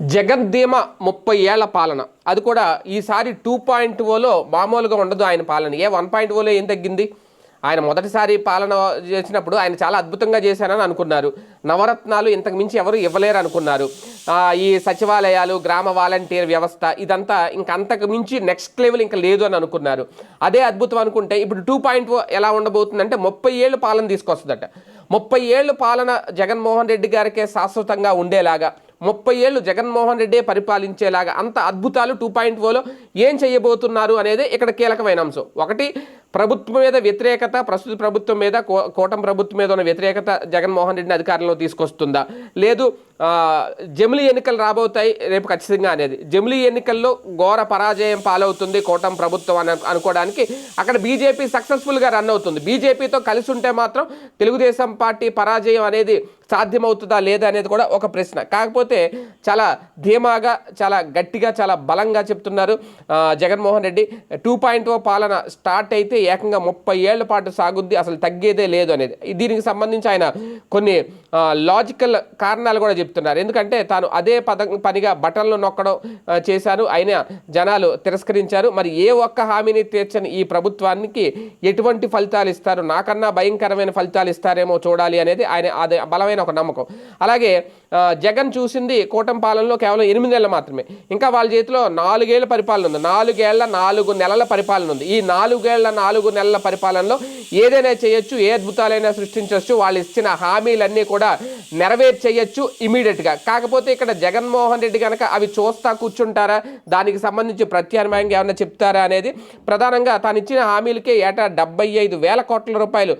జగన్ ధీమా ముప్పై ఏళ్ళ పాలన. అది కూడా ఈసారి టూ పాయింట్ ఓలో మామూలుగా ఉండదు ఆయన పాలన. ఏ వన్ పాయింట్ ఓలో ఏం తగ్గింది? ఆయన మొదటిసారి పాలన చేసినప్పుడు ఆయన చాలా అద్భుతంగా చేశానని అనుకున్నారు. నవరత్నాలు ఇంతకు మించి ఎవరు ఇవ్వలేరు అనుకున్నారు. ఈ సచివాలయాలు గ్రామ వాలంటీర్ వ్యవస్థ ఇదంతా ఇంకా అంతకు మించి నెక్స్ట్ లెవెల్ ఇంకా లేదు అని అనుకున్నారు. అదే అద్భుతం అనుకుంటే ఇప్పుడు టూ పాయింట్ ఎలా ఉండబోతుందంటే ముప్పై ఏళ్ళు పాలన తీసుకొస్తుందట. ముప్పై ఏళ్ళు పాలన జగన్మోహన్ రెడ్డి గారికే శాశ్వతంగా ఉండేలాగా ముప్పై ఏళ్ళు జగన్మోహన్ రెడ్డే పరిపాలించేలాగా అంత అద్భుతాలు టూ పాయింట్ ఓలో ఏం చేయబోతున్నారు అనేది ఇక్కడ కీలకమైన అంశం. ఒకటి ప్రభుత్వం మీద వ్యతిరేకత ప్రస్తుత ప్రభుత్వం మీద కో- కూటమి ప్రభుత్వం మీద ఉన్న వ్యతిరేకత జగన్మోహన్ రెడ్డిని అధికారంలో తీసుకొస్తుందా? లేదు జమిలీ ఎన్నికలు రాబోతాయి రేపు ఖచ్చితంగా అనేది. జమిలీ ఎన్నికల్లో ఘోర పరాజయం పాలవుతుంది కూటమి ప్రభుత్వం అని అనుకోవడానికి. అక్కడ బీజేపీ సక్సెస్ఫుల్గా రన్ అవుతుంది. బీజేపీతో కలిసి ఉంటే మాత్రం తెలుగుదేశం పార్టీ పరాజయం అనేది సాధ్యమవుతుందా లేదా అనేది కూడా ఒక ప్రశ్న. కాకపోతే చాలా ధీమాగా చాలా గట్టిగా చాలా బలంగా చెప్తున్నారు Jaganmohan Reddy. Two point O పాలన స్టార్ట్ అయితే ఏకంగా ముప్పై ఏళ్ళ పాటు సాగుద్ది అసలు తగ్గేదే లేదు అనేది. దీనికి సంబంధించి ఆయన కొన్ని లాజికల్ కారణాలు కూడా చెప్తున్నారు. ఎందుకంటే తాను అదే పద పనిగా బటన్లు నొక్కడం చేశారు. అయినా జనాలు తిరస్కరించారు. మరి ఏ ఒక్క హామీని తీర్చని ఈ ప్రభుత్వానికి ఎటువంటి ఫలితాలు ఇస్తారు? నాకన్నా భయంకరమైన ఫలితాలు ఇస్తారేమో చూడాలి అనేది ఆయన అదే బలమైన ఒక నమ్మకం. అలాగే జగన్ చూసింది కూటమి పాలనలో కేవలం ఎనిమిది నెలలు మాత్రమే. ఇంకా వాళ్ళ చేతిలో నాలుగేళ్ళ పరిపాలన ఉంది. నాలుగేళ్ళ నాలుగు నెలల పరిపాలన ఉంది. ఈ నాలుగేళ్ళ నాలుగు నెలల పరిపాలనలో ఏదైనా చేయొచ్చు ఏ అద్భుతాలైనా సృష్టించవచ్చు వాళ్ళు ఇచ్చిన హామీలన్నీ కూడా నెరవేర్చేయచ్చు ఇమీడియట్గా. కాకపోతే ఇక్కడ జగన్మోహన్ రెడ్డి కనుక అవి చూస్తా కూర్చుంటారా? దానికి సంబంధించి ప్రత్యామ్నాయంగా ఏమైనా చెప్తారా అనేది? ప్రధానంగా తాను ఇచ్చిన హామీలకే ఏటా డెబ్బై ఐదు వేల కోట్ల రూపాయలు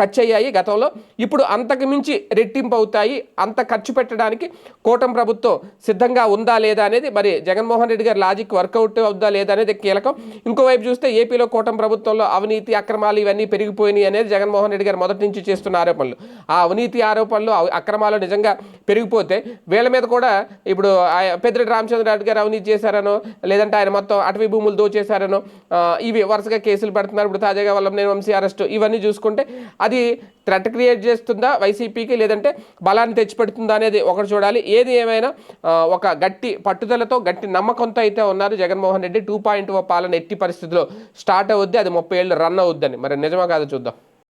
ఖర్చు అయ్యాయి గతంలో. ఇప్పుడు అంతకు మించి రెట్టింపు అవుతాయి అంత ఖర్చు పెట్టడానికి కూటమి ప్రభుత్వం సిద్ధంగా ఉందా లేదా అనేది మరి జగన్మోహన్ రెడ్డి గారి లాజిక్ వర్కౌట్ అవుద్దా లేదా అనేది కీలకం. ఇంకోవైపు చూస్తే ఏపీలో కూటమి ప్రభుత్వంలో అవినీతి అక్రమాలు ఇవన్నీ పెరిగిపోయినాయి అనేది జగన్మోహన్ రెడ్డి గారు మొదటి నుంచి చేస్తున్న ఆరోపణలు. ఆ అవినీతి ఆరోపణలు అక్రమాలు నిజంగా పెరిగిపోతే వీళ్ళ మీద కూడా ఇప్పుడు పెద్దిరెడ్డి రామచంద్రరావు గారు అవినీతి చేశారనో లేదంటే ఆయన మొత్తం అటవీ భూములు దోచేశారనో ఇవి వరుసగా కేసులు పెడుతున్నారు. ఇప్పుడు తాజాగా వల్ల వంశీ అరెస్ట్ ఇవన్నీ చూసుకుంటే అది థ్రెట్ క్రియేట్ చేస్తుందా వైసీపీకి? లేదంటే బలాన్ని తెచ్చిపెడుతుందా అనేది ఒకటి చూడాలి. ఏది ఏమైనా ఒక గట్టి పట్టుదలతో గట్టి నమ్మకంతో అయితే ఉన్నారు జగన్మోహన్ రెడ్డి. టూ పాయింట్ పాలన ఎట్టి పరిస్థితిలో స్టార్ట్ అవుద్ది అది ముప్పై ఏళ్ళు రన్ అవుద్దని. మరి నిజమా కాదు చూద్దాం.